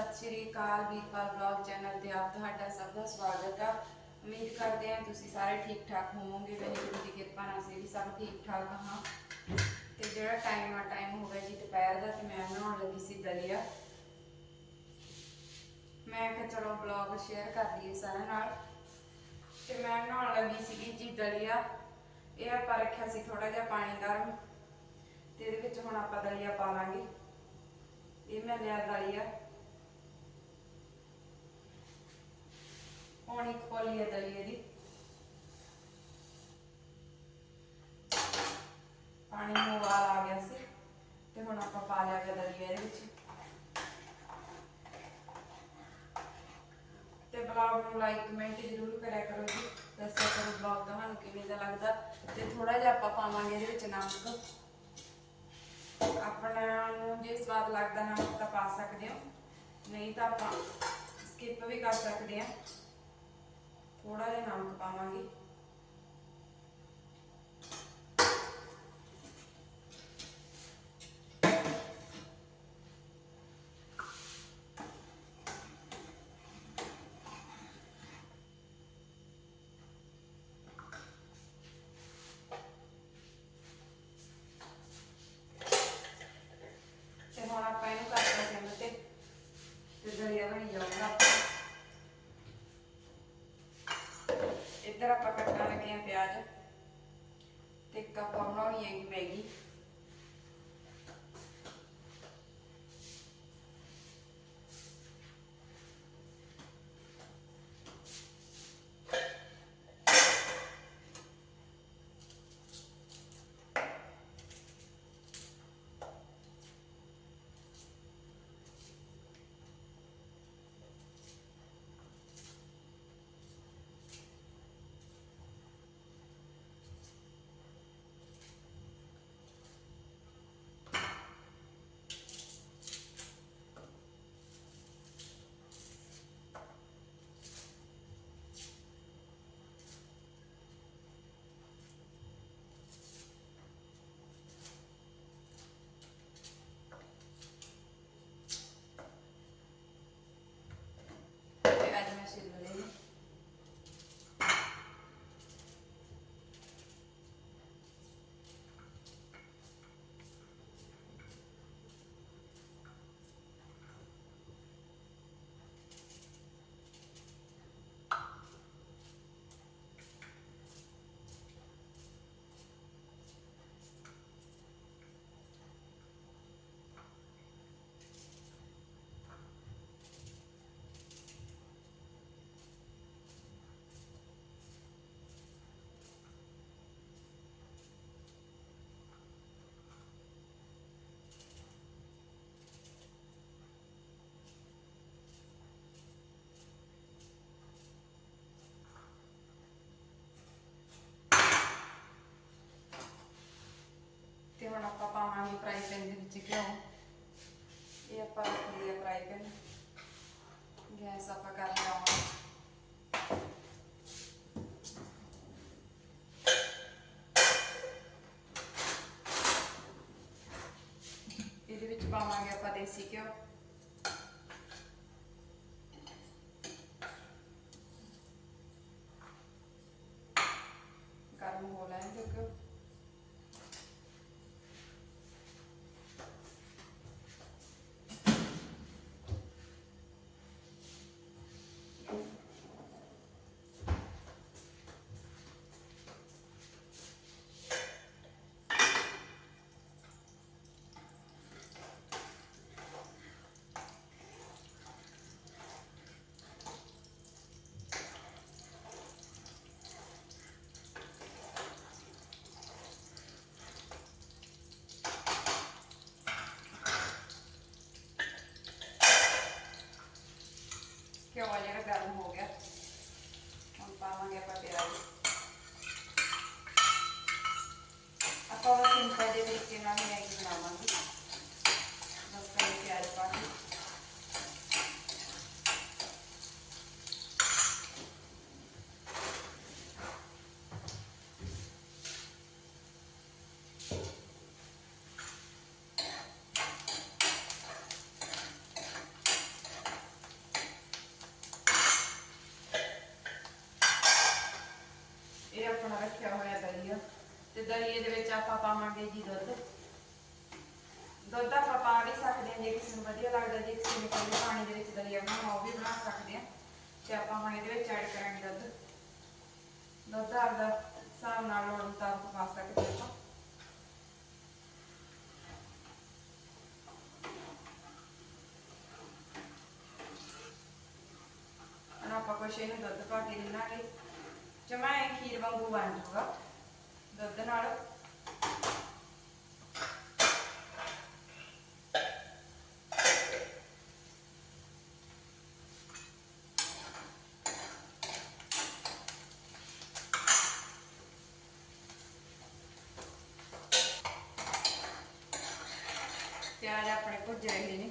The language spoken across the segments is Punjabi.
ਸਤਿ ਸ਼੍ਰੀ ਅਕਾਲ ਵੀਰਪਾਲ ਬਲੌਗ ਚੈਨਲ ਤੇ ਆਪ ਤੁਹਾਡਾ ਸਭ ਦਾ ਸਵਾਗਤ ਆ। ਉਮੀਦ ਕਰਦੇ ਹਾਂ ਤੁਸੀਂ ਸਾਰੇ ਠੀਕ ਠਾਕ ਹੋਵੋਗੇ, ਵਾਹਿਗੁਰੂ ਦੀ ਕਿਰਪਾ ਨਾਲ ਅਸੀਂ ਵੀ ਸਭ ਠੀਕ ਠਾਕ ਹਾਂ। ਤੇ ਜਿਹੜਾ ਟਾਈਮ ਆ ਟਾਈਮ ਹੋ ਗਿਆ ਜੀ ਦੁਪਹਿਰ ਦਾ ਤੇ ਮੈਂ ਬਣਾਉਣ ਲੱਗੀ ਸੀ ਦਲੀਆ। ਮੈਂ ਕਿਹਾ ਚਲੋ ਬਲੌਗ ਸ਼ੇਅਰ ਕਰ ਦਈਏ ਸਾਰਿਆਂ ਨਾਲ। ਤੇ ਮੈਂ ਬਣਾਉਣ ਲੱਗੀ ਸੀਗੀ ਜੀ ਦਲੀਆ। ਇਹ ਆਪਾਂ ਰੱਖਿਆ ਸੀ ਥੋੜਾ ਜਿਹਾ ਪਾਣੀ ਗਰਮ। ਤੇ ਇਹਦੇ ਵਿੱਚ ਹੁਣ ਆਪਾਂ ਦਲੀਆ ਪਾ ਲਾਂਗੇ। ਇਹ ਮੈਂ ਲਿਆ ਦਲੀਆ। ਹੁਣ ਕੋਲੀ ਦਲੀਏ ਦੀ ਪਾਣੀ ਨੂੰ ਉਬਾਲ ਆ ਗਿਆ ਸੀ ਤੇ ਹੁਣ ਆਪਾਂ ਪਾ ਲਿਆ ਗਿਆ ਦਲੀਆ ਇਹਦੇ ਵਿੱਚ। ਤੇ ਬਲੌਗ ਨੂੰ ਲਾਈਕ ਕਮੈਂਟ ਜ਼ਰੂਰ ਕਰਿਆ ਕਰੋ ਜੀ। ਦੱਸਿਆ ਕਰੋ ਬਲੌਗ ਤੁਹਾਨੂੰ ਕਿਵੇਂ ਦਾ ਲੱਗਦਾ ਤੇ ਥੋੜਾ ਜਿਹਾ ਆਪਾਂ ਪਾਵਾਂਗੇ ਇਹਦੇ ਵਿੱਚ ਨਮਕ। ਆਪਣਾ ਨੂੰ ਜੇ ਸਵਾਦ ਲੱਗਦਾ ਨਮਕ ਤਾਂ ਪਾ ਸਕਦੇ ਹੋ। ਨਹੀਂ ਤਾਂ ਆਪਾਂ ਸਕਿਪ ਵੀ ਕਰ ਸਕਦੇ ਆ ਥੋੜਾ ਜਿਹਾ ਨਮਕ ਪਾਵਾਂਗੇ। ਇੱਧਰ ਆਪਾਂ ਕੱਟਣ ਲੱਗੇ ਆ ਪਿਆਜ਼। ਹੁਣ ਆਪਾਂ ਪਾਵਾਂਗੇ ਫਰਾਈ ਪੈਨ ਦੇ ਵਿੱਚ ਘਿਓ ਇਹ ਆਪਾਂ ਰੱਖ ਲਿਆ ਫਰਾਈ ਪੈਨ ਗੈਸ ਆਪਾਂ ਕਰ ਲਿਆ। ਇਹਦੇ ਵਿੱਚ ਪਾਵਾਂਗੇ ਆਪਾਂ ਦੇਸੀ ਘਿਓ ਗਰਮ ਹੋ ਲੈਣ ਦਿਓ ਘਿਓ ਘਿਓ ਆ ਜਿਹੜਾ ਗਰਮ ਹੋ ਗਿਆ ਹੁਣ ਪਾਵਾਂਗੇ ਆਪਾਂ ਪਿਆਜ਼ ਆਪਾਂ ਉਹ ਸਿੰਪਲ ਦੇ ਤਰੀਕੇ ਨਾਲ ਮੈਗੀ ਬਣਾਵਾਂਗੇ ਬਸ ਪਹਿਲੇ ਪਿਆਜ਼ ਪਾ ਕੇ ਦਲੀਏ ਦੇ ਵਿੱਚ ਆਪਾਂ ਪਾਵਾਂਗੇ ਜੀ ਦੁੱਧ। ਦੁੱਧ ਆਪਾਂ ਪਾ ਵੀ ਸਕਦੇ ਹਾਂ, ਜੇ ਕਿਸੇ ਨੂੰ ਵਧੀਆ ਲੱਗਦਾ, ਜੇ ਕਿਸੇ ਨੇ ਕੱਲੇ ਪਾਣੀ ਦੇ ਵਿੱਚ ਦਲੀਆ ਬਣਾਉਣਾ, ਉਹ ਵੀ ਬਣਾ ਸਕਦੇ ਆ ਤੇ ਆਪਾਂ ਹੁਣ ਇਹਦੇ ਵਿੱਚ ਐਡ ਕਰਾਂਗੇ ਦੁੱਧ। ਦੁੱਧ ਆਪਦਾ ਹਿਸਾਬ ਨਾਲ ਲੋੜ ਮੁਤਾਬਕ ਪਾ ਸਕਦੇ ਆਪਾਂ। ਹੁਣ ਆਪਾਂ ਕੁਛ ਇਹਨੂੰ ਦੁੱਧ ਪਾ ਕੇ ਰਿੰਨਾਂਗੇ ਜਮਾ ਇਹ ਖੀਰ ਵਾਂਗੂ ਬਣ ਜਾਊਗਾ ਦੁੱਧ ਨਾਲ ਪਿਆਜ਼ ਆਪਣੇ ਭੁੱਜ ਰਹੇ ਨੇ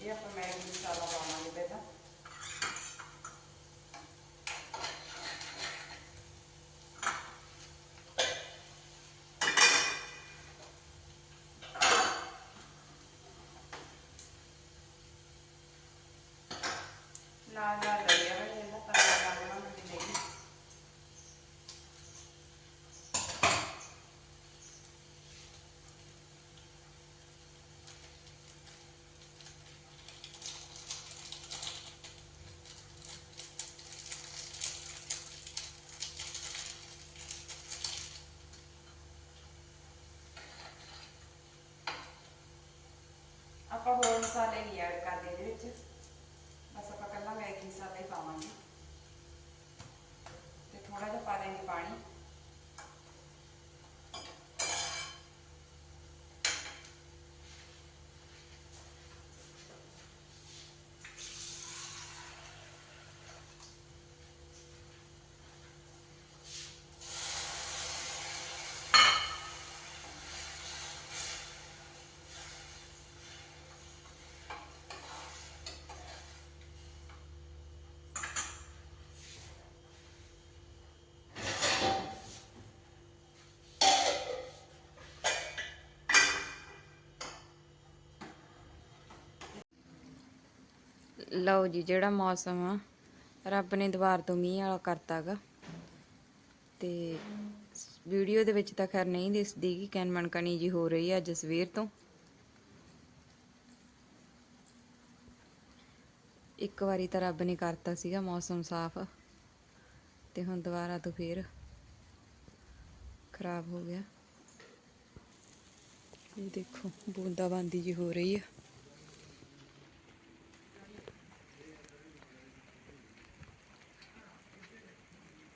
ਇਹ ਆਪਾਂ ਮੈਗੀ ਮਸਾਲਾ ਪਾਵਾਂਗੇ ਪਹਿਲਾਂ ਨਾਲ ਨਾਲ ਦਲੀਆ ਬਣ ਜਾਂਦਾ ਪਰ ਨਾਲ ਨਾਲ ਬਣਾਉਣੀ ਚਾਹੀਦੀ ਆਪਾਂ ਹੋਰ ਮਸਾਲੇ ਨਹੀਂ ਐਡ ਕਰਦੇ ਇਹਦੇ ਵਿੱਚ ਬਸ ਆਪਾਂ ਕੱਲਾ ਮੈਗੀ ਮਸਾਲਾ ਹੀ ਪਾਵਾਂਗੇ ਤੇ ਥੋੜਾ ਜਿਹਾ ਪਾ ਦੇਂਗੇ ਪਾਣੀ ਲਓ ਜੀ, ਜਿਹੜਾ ਮੌਸਮ ਆ, ਰੱਬ ਨੇ ਦੁਬਾਰ ਤੋਂ ਮੀਂਹ ਵਾਲਾ ਕਰਤਾਗਾ ਤੇ ਵੀਡੀਓ ਦੇ ਵਿੱਚ ਤਾਂ ਖੈਰ ਨਹੀਂ ਦਿਸਦੀ ਕਿ ਕੈਨਮਨ ਕਣੀ ਜੀ ਹੋ ਰਹੀ ਆ ਅੱਜ ਸਵੇਰ ਤੋਂ। ਇੱਕ ਵਾਰੀ ਤਾਂ ਰੱਬ ਨੇ ਕਰਤਾ ਸੀਗਾ ਮੌਸਮ ਸਾਫ਼, ਤੇ ਹੁਣ ਦੁਬਾਰਾ ਤੋਂ ਫੇਰ ਖਰਾਬ ਹੋ ਗਿਆ। ਇਹ ਦੇਖੋ, ਬੂੰਦਾਬਾਂਦੀ ਜੀ ਹੋ ਰਹੀ ਆ।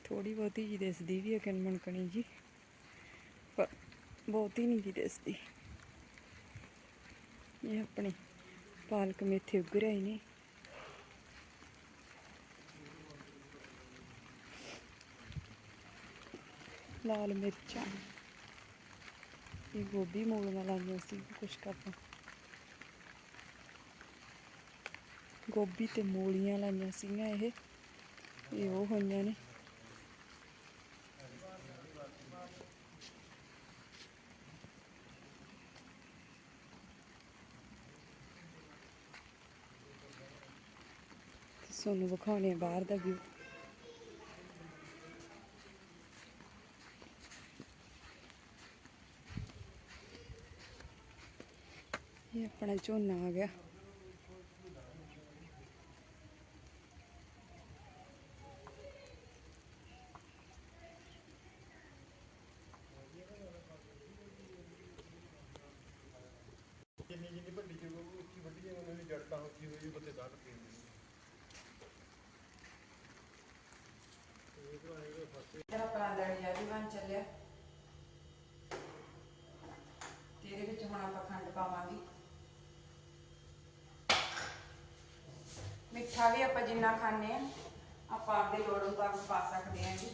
ਥੋੜੀ ਬਹੁਤੀ ਜੀ ਦਿਸਦੀ ਵੀ ਹੈ ਕਣਮਣ ਕਣੀ ਜੀ, ਪਰ ਬਹੁਤੀ ਨਹੀਂ ਜੀ ਦਿਸਦੀ। ਇਹ ਆਪਣੇ ਪਾਲਕ ਮੇਥੇ ਉੱਗ ਰਹੇ ਨੇ। ਲਾਲ ਮਿਰਚਾਂ। ਇਹ ਗੋਭੀ ਮੂਲੀਆਂ ਲਾਈਆਂ ਸੀ, ਕੁਛ ਕਰਨਾ ਗੋਭੀ ਤੇ ਮੂਲੀਆਂ ਲਾਈਆਂ ਸੀਗੀਆਂ ਇਹ ਇਹ ਉਹ ਹੋਈਆਂ ਨੇ। ਤੁਹਾਨੂੰ ਵਿਖਾਉਣੇ ਆ ਬਾਹਰ ਦਾ ਵਿਊ ਇਹ ਆਪਣਾ ਝੋਨਾ ਆ ਗਿਆ। ਇੱਧਰ ਆਪਣਾ ਦਲੀਆ ਬਣ ਚੱਲਿਆ। ਤੇ ਇਹਦੇ ਵਿੱਚ ਹੁਣ ਆਪਾਂ ਖੰਡ ਪਾਵਾਂਗੇ। ਮਿੱਠਾ ਵੀ ਆਪਾਂ ਜਿੰਨਾ ਖਾਣੇ ਆ, ਆਪਾਂ ਆਪਦੇ ਲੋੜ ਮੁਤਾਬਕ ਪਾ ਸਕਦੇ ਹਾਂ ਜੀ।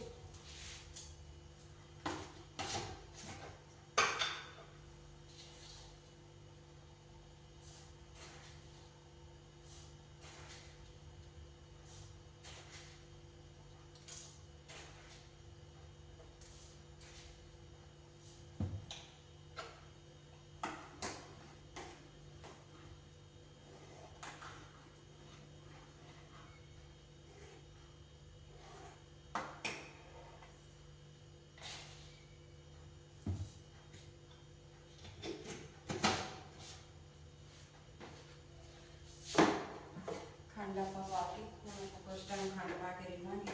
ਖੰਡ ਆਪਾਂ ਪਾ ਕੇ ਹੁਣ ਕੁਝ ਟਾਈਮ ਖੰਡ ਪਾ ਕੇ ਰਹਿਣਾਂਗੇ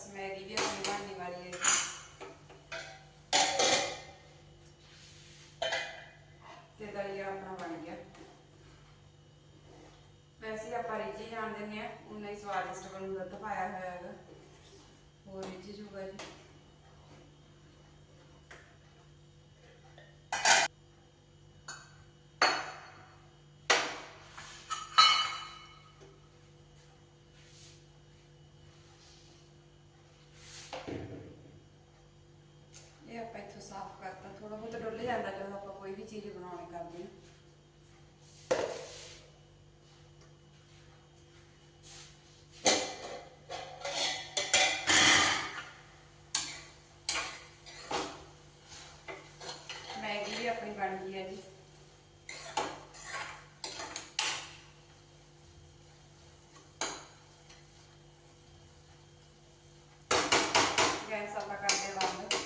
ਬਸ ਮੈਗੀ ਵੀ ਆਪਣੀ ਬਣਨੇ ਤੇ ਦਲੀਆ ਆਪਣਾ ਬਣ ਗਿਆ ਵੈਸੇ ਆਪਾਂ ਰਿੱਝੀ ਜਾਣ ਦਿੰਦੇ ਆ ਉਨਾ ਹੀ ਸਵਾਦਿਸ਼ਟ ਬਣੂ ਦੁੱਧ ਪਾਇਆ ਹੋਇਆ ਹੈਗਾ ਹੋਰ ਰਿੱਝ ਜੂਗਾ ਜੀ ਇਹ ਆਪਾਂ ਇੱਥੋਂ ਸਾਫ਼ ਕਰਤਾ ਥੋੜਾ ਬਹੁਤ ਡੁੱਲ ਜਾਂਦਾ ਜਦੋਂ ਆਪਾਂ ਕੋਈ ਵੀ ਚੀਜ਼ ਬਣਾਉਣੀ ਕਰਦੇ ਹਾਂ ਮੈਗੀ ਵੀ ਆਪਣੀ ਬਣ ਗਈ ਹੈ ਜੀ ਗੈਸ ਆਪਾਂ ਕਰਦੇ ਬੰਦ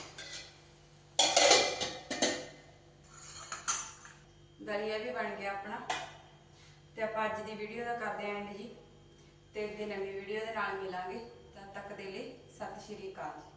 ਦਲੀਆ ਵੀ ਬਣ ਗਿਆ ਆਪਣਾ। ਤੇ ਆਪਾਂ ਅੱਜ ਦੀ ਵੀਡੀਓ ਦਾ ਕਰਦੇ ਆਂ ਐਂਡ ਜੀ। ਤੇ ਅੱਗੇ ਨਵੀਂ ਵੀਡੀਓ ਦੇ ਨਾਲ ਮਿਲਾਂਗੇ। ਤਦ ਤੱਕ ਦੇ ਲਈ ਸਤਿ ਸ਼੍ਰੀ ਅਕਾਲ